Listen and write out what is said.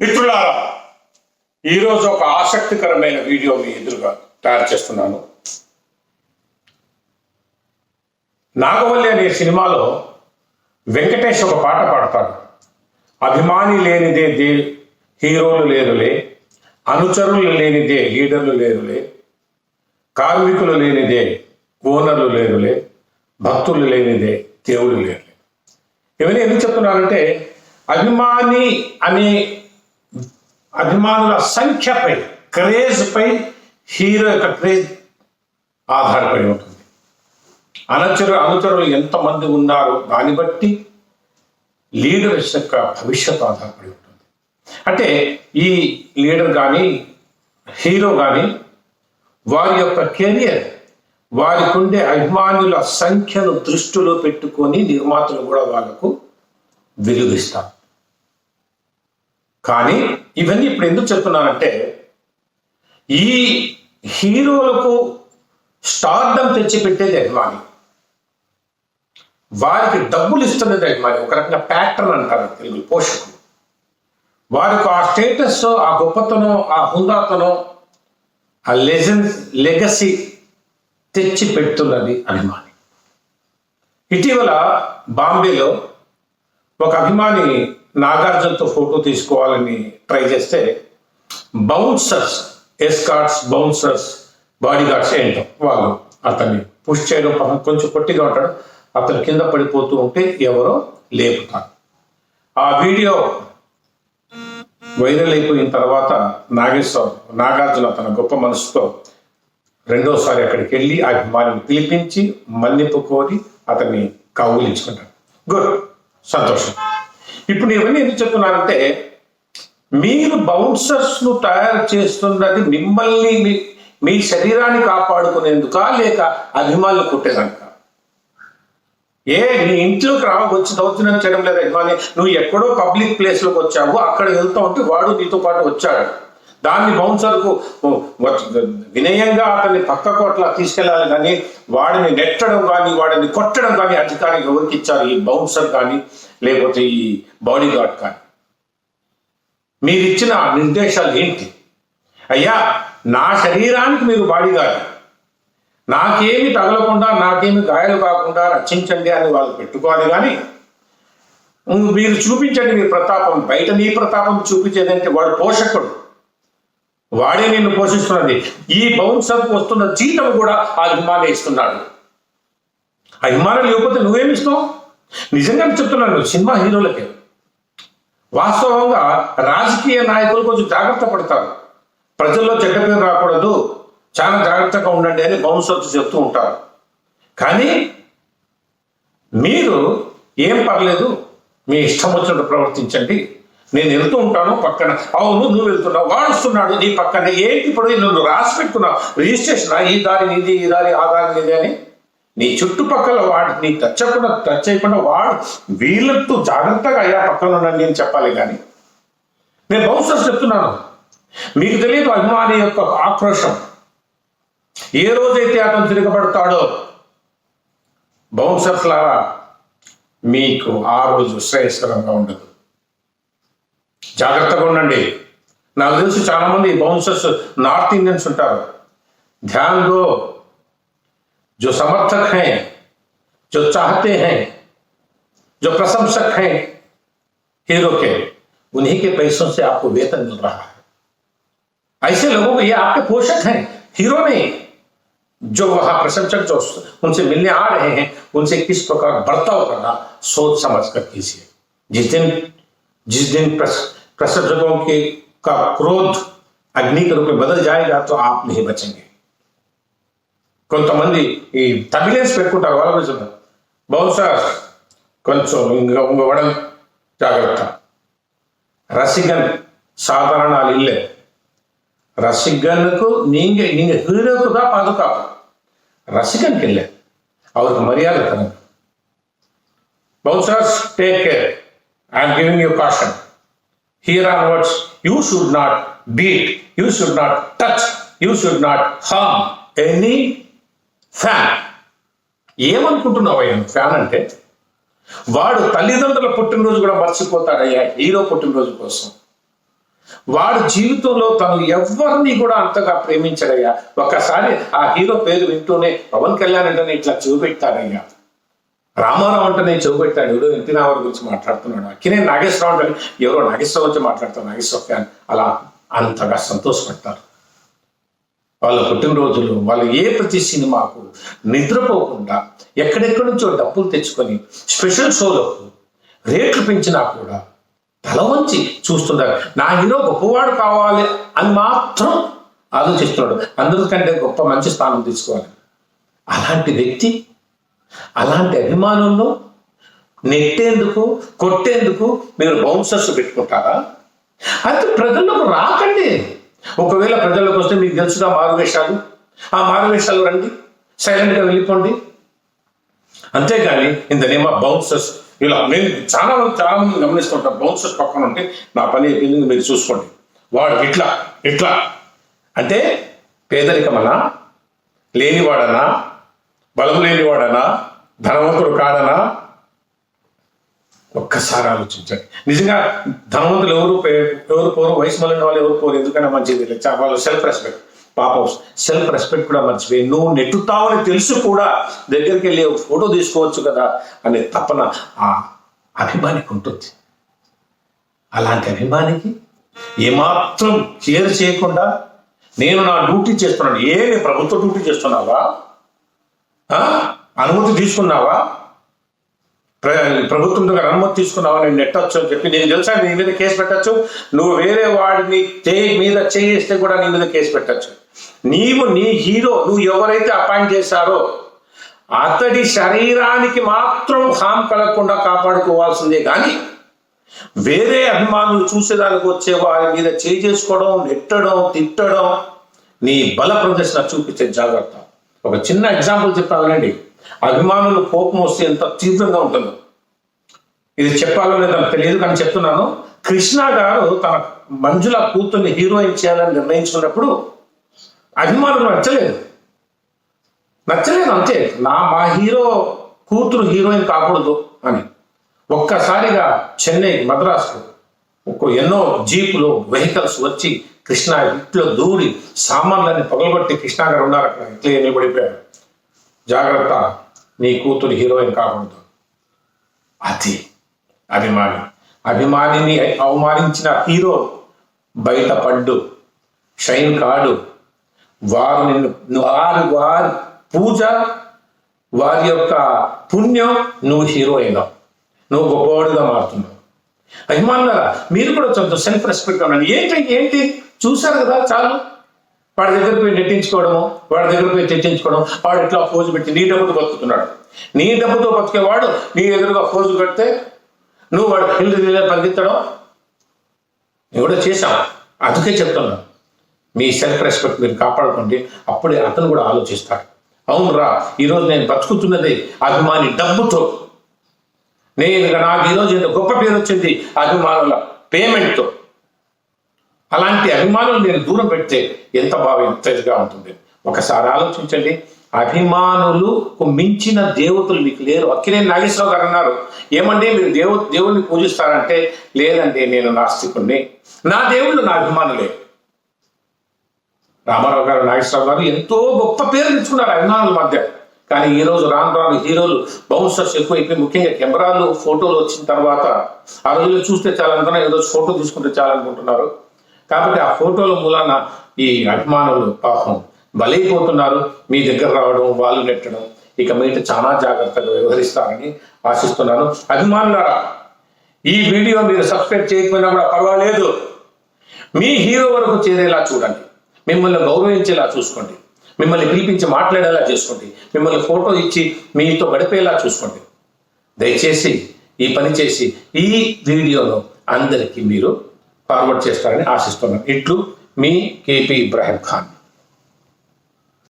మిత్రులారా ఈరోజు ఒక ఆసక్తికరమైన వీడియో మీ ఎదురుగా తయారు చేస్తున్నాను. నాగవల్లి అనే సినిమాలో వెంకటేష్ ఒక పాట పాడతాడు. అభిమాని లేనిదే దే హీరోలు లేరులే అనుచరులు లేనిదే లీడర్లు లేరులే కార్మికులు లేనిదే ఓనర్లు లేరులే భక్తులు లేనిదే దేవుడు లేరులే ఇవన్నీ ఎందుకు చెప్తున్నానంటే అభిమాని అనే అభిమానుల సంఖ్యపై క్రేజ్పై హీరో యొక్క క్రేజ్ ఆధారపడి ఉంటుంది. అనుచరు అనుచరులు ఎంతమంది ఉన్నారో దాన్ని బట్టి లీడర్స్ యొక్క భవిష్యత్తు ఆధారపడి ఉంటుంది. అంటే ఈ లీడర్ కానీ హీరో కానీ వారి యొక్క కెరియర్ వారికి ఉండే అభిమానుల సంఖ్యను దృష్టిలో పెట్టుకొని నిర్మాతలు కూడా వాళ్ళకు విలువిస్తారు. కానీ ఇవన్నీ ఇప్పుడు ఎందుకు చెప్తున్నానంటే ఈ హీరోలకు స్టార్డం తెచ్చిపెట్టేది అభిమాని. వారికి డబ్బులు ఇస్తున్నది అభిమాని. ఒక రకంగా ప్యాటర్న్ అంటారు తెలుగు పోషకులు. వారికి ఆ స్టేటస్ ఆ గొప్పతనం ఆ హుందాతనం ఆ లెజెన్స్ లెగసీ తెచ్చి పెడుతున్నది అభిమాని. ఇటీవల బాంబేలో ఒక అభిమాని నాగార్జునతో ఫోటో తీసుకోవాలని ట్రై చేస్తే bouncers escorts bouncers bodyguards ఏంటో వాళ్ళు అతన్ని పుష్ చేయడం కొంచెం పొట్టిగా ఉంటాడు. అతను కింద పడిపోతూ ఉంటే ఎవరో లేపుతారు. ఆ వీడియో వైరల్ అయిపోయిన తర్వాత నాగేశ్వర నాగార్జున తన గొప్ప మనసుతో రెండోసారి అక్కడికి వెళ్ళి ఆ అభిమానిని పిలిపించి మన్నిపు కోరి అతన్ని కౌగులించుకుంటాడు గుడ్. సంతోషం. ఇప్పుడు నేను ఇవన్నీ ఎందుకు చెప్తున్నానంటే మీరు బౌన్సర్స్ను తయారు చేస్తున్నది మిమ్మల్ని మీ మీ శరీరాన్ని కాపాడుకునేందుక లేక అభిమానులు కుట్టేదంట ఏ నీ ఇంట్లోకి రా వచ్చి దౌర్జన్యం చేయడం లేదు అభిమాని నువ్వు ఎక్కడో పబ్లిక్ ప్లేస్లోకి వచ్చావు అక్కడ వెళ్తా ఉంటే వాడు నీతో పాటు వచ్చాడు. దాన్ని బౌన్సర్కు వినయంగా అతన్ని పక్క కోట్ల తీసుకెళ్ళాలి కానీ వాడిని నెట్టడం కానీ వాడిని కొట్టడం కానీ అధికారం ఎవరికి ఇచ్చారు ఈ బౌన్సర్ కానీ? లేకపోతే ఈ బాడీ గార్డ్ కానీ. మీరు ఇచ్చిన నిర్దేశాలు ఏంటి? అయ్యా నా శరీరానికి మీరు బాడీ గార్డ్ నాకేమి తగలకుండా నాకేమి గాయాలు కాకుండా రక్షించండి అని వాళ్ళు పెట్టుకోవాలి కానీ మీరు చూపించండి మీ ప్రతాపం. బయట నీ ప్రతాపం చూపించేదంటే వాడు పోషకుడు. వాడే నిన్ను పోషిస్తున్నది. ఈ బౌన్సర్ వస్తున్న జీతం కూడా ఆ అభిమాని ఇస్తున్నాడు. ఆ అభిమానం లేకపోతే నువ్వేమిస్తావు నిజంగా చెప్తున్నాను సినిమా హీరోలకే. వాస్తవంగా రాజకీయ నాయకులు కొంచెం జాగ్రత్త పడతారు. ప్రజల్లో చెడ్డ పేరు రాకూడదు చాలా జాగ్రత్తగా ఉండండి అని బౌన్సర్స్ చెప్తూ ఉంటారు. కానీ మీరు ఏం పర్లేదు మీ ఇష్టం వచ్చినట్టు ప్రవర్తించండి. నేను వెళ్తూ ఉంటాను పక్కన. అవును నువ్వు వెళ్తున్నావు వాడుస్తున్నాడు నీ పక్కన. ఏంటి ఇప్పుడు? నువ్వు రాసి పెట్టుకున్నావు. రిజిస్ట్రేషన్? ఈ దారి నీది ఈ దారి ఆ దారి నీది అని? నీ చుట్టుపక్కల వాడు నీ టచ్ చేయకుండా వాడు వీళ్ళతో జాగ్రత్తగా అయ్యా పక్కన ఉండండి అని చెప్పాలి కానీ. నేను బహుశా చెప్తున్నాను. మీకు తెలియదు అభిమాని యొక్క ఆక్రోషం ఏ రోజైతే అతను తిరగబడతాడో బౌన్సర్స్ మీకు ఆ రోజు శ్రేయస్కరంగా ఉండదు. జాగ్రత్తగా ఉండండి. నాకు తెలిసి చాలామంది బౌన్సర్స్ నార్త్ ఇండియన్స్ ఉంటారు. ధ్యాన్లో जो समर्थक हैं, जो चाहते हैं, जो प्रशंसक हैं हीरो के, उन्हीं के पैसों से आपको वेतन मिल रहा है। ऐसे लोगों को ये आपके पोषक हैं, हीरो नहीं, जो वहाँ प्रशंसक जो उनसे मिलने आ रहे हैं, उनसे किस प्रकार बर्ताव करना, सोच समझ कर कीजिए। जिस दिन जिस दिन प्रशंसकों के का क्रोध अग्नि के रूप में बदल जाएगा तो आप नहीं बचेंगे। కొంతమంది ఈ తగిలేసి పెట్టుకుంటారు వాళ్ళ కోసం బహుశా కొంచెం ఇంక ఇవ్వడం జాగ్రత్త ரசிகன் சாதாரண ஆள் இல்லை ரசிகனுக்கு நீங்க நீங்க ஹீரோக்கு தான் பாதுகாப்பு ரசிகனுக்கு இல்லை அவருக்கு மரியாதை தரணும் bouncers take care I am giving you caution here onwards you should not beat you should not touch you should not harm any fan ఏమనుకుంటున్నావయ్యా? Fan అంటే వాడు తల్లిదండ్రుల పుట్టినరోజు కూడా మర్చిపోతాడయ్యా హీరో పుట్టినరోజు కోసం. వాడు జీవితంలో తను ఎవరిని కూడా అంతగా ప్రేమించడయ్యా. ఒక్కసారి ఆ హీరో పేరు వింటూనే పవన్ కళ్యాణ్ అంటేనే ఇట్లా చూపెట్టాడయ్యా రామారావు అంటేనే చూపెట్టాడు ఎవరో ఎన్టీ రామారావు గురించి మాట్లాడుతున్నాడు. అక్కినే నాగేశ్వరరావు అంటే ఎవరో నాగేశ్వరరావు వచ్చి మాట్లాడతారు నాగేశ్వర ఫ్యాన్ అలా అంతగా సంతోషపడతారు. వాళ్ళ పుట్టినరోజులు వాళ్ళు ఏ ప్రతి సినిమాకు నిద్రపోకుండా ఎక్కడెక్కడి నుంచో డబ్బులు తెచ్చుకొని స్పెషల్ షోలకు రేట్లు పెంచినా కూడా తల వంచి చూస్తున్నారు నా హీరో గొప్పవాడు కావాలి అని మాత్రం ఆలోచిస్తున్నాడు. అందరికంటే గొప్ప మంచి స్థానం తీసుకోవాలి. అలాంటి వ్యక్తి అలాంటి అభిమానుల్లో నెట్టేందుకు కొట్టేందుకు మీరు బౌన్సర్స్ పెట్టుకుంటారా? అయితే ప్రజలకు రాకండి. ఒకవేళ ప్రజల్లోకి వస్తే మీకు తెలుసుగా మారువేషాలు ఆ మారువేషాలు రండి సైలెంట్గా వెళ్ళిపోండి. అంతేగాని ఇంత నేమ బౌన్సర్స్ ఇలా నేను చాలా మంది చాలా మంది గమనిస్తుంటాను బౌన్సర్స్ పక్కన ఉంటే నా పని అయిపోయింది మీరు చూసుకోండి. వాడు ఇట్లా ఇట్లా. అంటే పేదరికమనా? లేనివాడనా? బలము లేనివాడనా? ధనవంతుడు కాడనా? ఒక్కసారి ఆలోచించండి. నిజంగా ధనవంతులు ఎవరు ఎవరు పోరు? వయసు మళ్ళిన వాళ్ళు ఎవరు పోరు? ఎందుకన్నా మంచిది వాళ్ళు సెల్ఫ్ రెస్పెక్ట్ పాపం సెల్ఫ్ రెస్పెక్ట్ కూడా మర్చిపోయి నువ్వు నెట్టుతావని తెలుసు కూడా దగ్గరికి వెళ్ళి ఒక ఫోటో తీసుకోవచ్చు కదా అనే తపన ఆ అభిమానికి ఉంటుంది. అలాంటి అభిమానికి ఏమాత్రం కేర్ చేయకుండా నేను నా డ్యూటీ చేస్తున్నాను. ఏ నేను ప్రభుత్వ డ్యూటీ చేస్తున్నావా? అనుమతి తీసుకున్నావా? ప్రభుత్వం దగ్గర అనుమతి తీసుకున్నావా? నేను నెట్టొచ్చు అని చెప్పి నేను తెలుసా నీ మీద కేసు పెట్టచ్చు? నువ్వు వేరే వాడిని చేయి మీద చేయిస్తే కూడా నీ మీద కేసు పెట్టచ్చు. నీవు నీ హీరో నువ్వు ఎవరైతే అపాయింట్ చేశారో అతడి శరీరానికి మాత్రం హామ్ కలగకుండా కాపాడుకోవాల్సిందే. కానీ వేరే అభిమానులు చూసేదానికి వచ్చే వారి మీద చేయి చేసుకోవడం నెట్టడం తిట్టడం నీ బల ప్రదర్శన చూపించే జాగ్రత్త. ఒక చిన్న ఎగ్జాంపుల్ చెప్తానండి అభిమానులు కోపం వస్తే ఎంత తీవ్రంగా ఉంటుందో. ఇది చెప్పాలో లేదో తెలియదు కానీ చెప్తున్నాను. కృష్ణ గారు తన మంజుల కూతుర్ని హీరోయిన్ చేయాలని నిర్ణయించుకున్నప్పుడు అభిమానులు నచ్చలేదు. నచ్చలేదు అంతే. నా మా హీరో కూతురు హీరోయిన్ కాకూడదు అని. ఒక్కసారిగా చెన్నై మద్రాసు ఎన్నో జీపులు వెహికల్స్ వచ్చి కృష్ణ ఇంట్లో దూరి సామాన్లన్నీ పగలగొట్టి కృష్ణ గారు ఉన్నారు అక్కడ. ఇట్లే నిలబడిపోయారు. జాగ్రత్త. నీ కూతురు హీరోయిన్ కాకూడదు. అది అభిమాని. అభిమానిని అవమానించిన హీరో బయటపడ్డు. షైన్ కాడు. వారు నిన్ను వారి వారి పూజ వారి యొక్క పుణ్యం నువ్వు హీరో అయినావు. నువ్వు గొప్పవాడుగా మారుతున్నావు. అభిమానులరా మీరు కూడా చదువు సెల్ఫ్ రెస్పెక్ట్ ఉండండి. ఏంటి ఏంటి? చూశారు కదా చాలు. వాడి దగ్గర పోయి నెట్టించుకోవడము వాడి దగ్గర పోయి తెట్టించుకోవడం వాడు ఇట్లా ఫోజు పెట్టి నీ డబ్బుతో బతుకుతున్నాడు. నీ డబ్బుతో బతికేవాడు నీ ఎదురుగా ఫోజు పెడితే నువ్వు వాడు ఇల్లు పరిగెత్తడం? నేను కూడా చేశాం అందుకే చెప్తున్నా. మీ సెల్ఫ్ రెస్పెక్ట్ మీరు కాపాడుకోండి. అప్పుడే అతను కూడా ఆలోచిస్తాడు. అవునురా ఈరోజు నేను బతుకుతున్నది అభిమాని డబ్బుతో. నేను నాకు ఈరోజు ఎంత గొప్ప పేరు వచ్చింది అభిమానుల పేమెంట్తో అలాంటి అభిమానులు నేను దూరం పెడితే ఎంత బాగా ఇంతగా ఉంటుంది. ఒకసారి ఆలోచించండి. అభిమానులకు మించిన దేవతలు మీకు లేరు. అక్కినే నాగేశ్వరరావు గారు అన్నారు ఏమండి మీరు దేవు దేవుడిని పూజిస్తారంటే లేదండి నేను నాస్తికుణ్ణి నా దేవుళ్ళు నా అభిమానులే. రామారావు గారు నాగేశ్వరరావు గారు ఎంతో గొప్ప పేరు తెచ్చుకున్నారు అభిమానుల మధ్య. కానీ ఈ రోజు రాను రాను హీరోలు బౌన్సర్స్ ఎక్కువైపోయి ముఖ్యంగా కెమెరాలు ఫోటోలు వచ్చిన తర్వాత ఆ రోజుల్లో చూస్తే చాలా అనుకున్నా ఈరోజు ఫోటో తీసుకుంటే చాలా అనుకుంటున్నారు కాబట్టి ఆ ఫోటోల మూలాన ఈ అభిమానులు పాపం బలైపోతున్నారు. మీ దగ్గర రావడం వాళ్ళు నెట్టడం ఇక మీట చాలా జాగ్రత్తగా వ్యవహరిస్తారని ఆశిస్తున్నాను. అభిమానులారా ఈ వీడియో మీరు సబ్స్క్రైబ్ చేయకపోయినా కూడా పర్వాలేదు. మీ హీరో వరకు చేరేలా చూడండి. మిమ్మల్ని గౌరవించేలా చూసుకోండి. మిమ్మల్ని పిలిపించి మాట్లాడేలా చేసుకోండి. మిమ్మల్ని ఫోటో ఇచ్చి మీతో గడిపేలా చూసుకోండి. దయచేసి ఈ పని చేసి ఈ వీడియోలో అందరికీ మీరు ఫార్వర్డ్ చేస్తారని ఆశిస్తున్నాను. ఇట్లు మీ కేపీ ఇబ్రాహిం ఖాన్.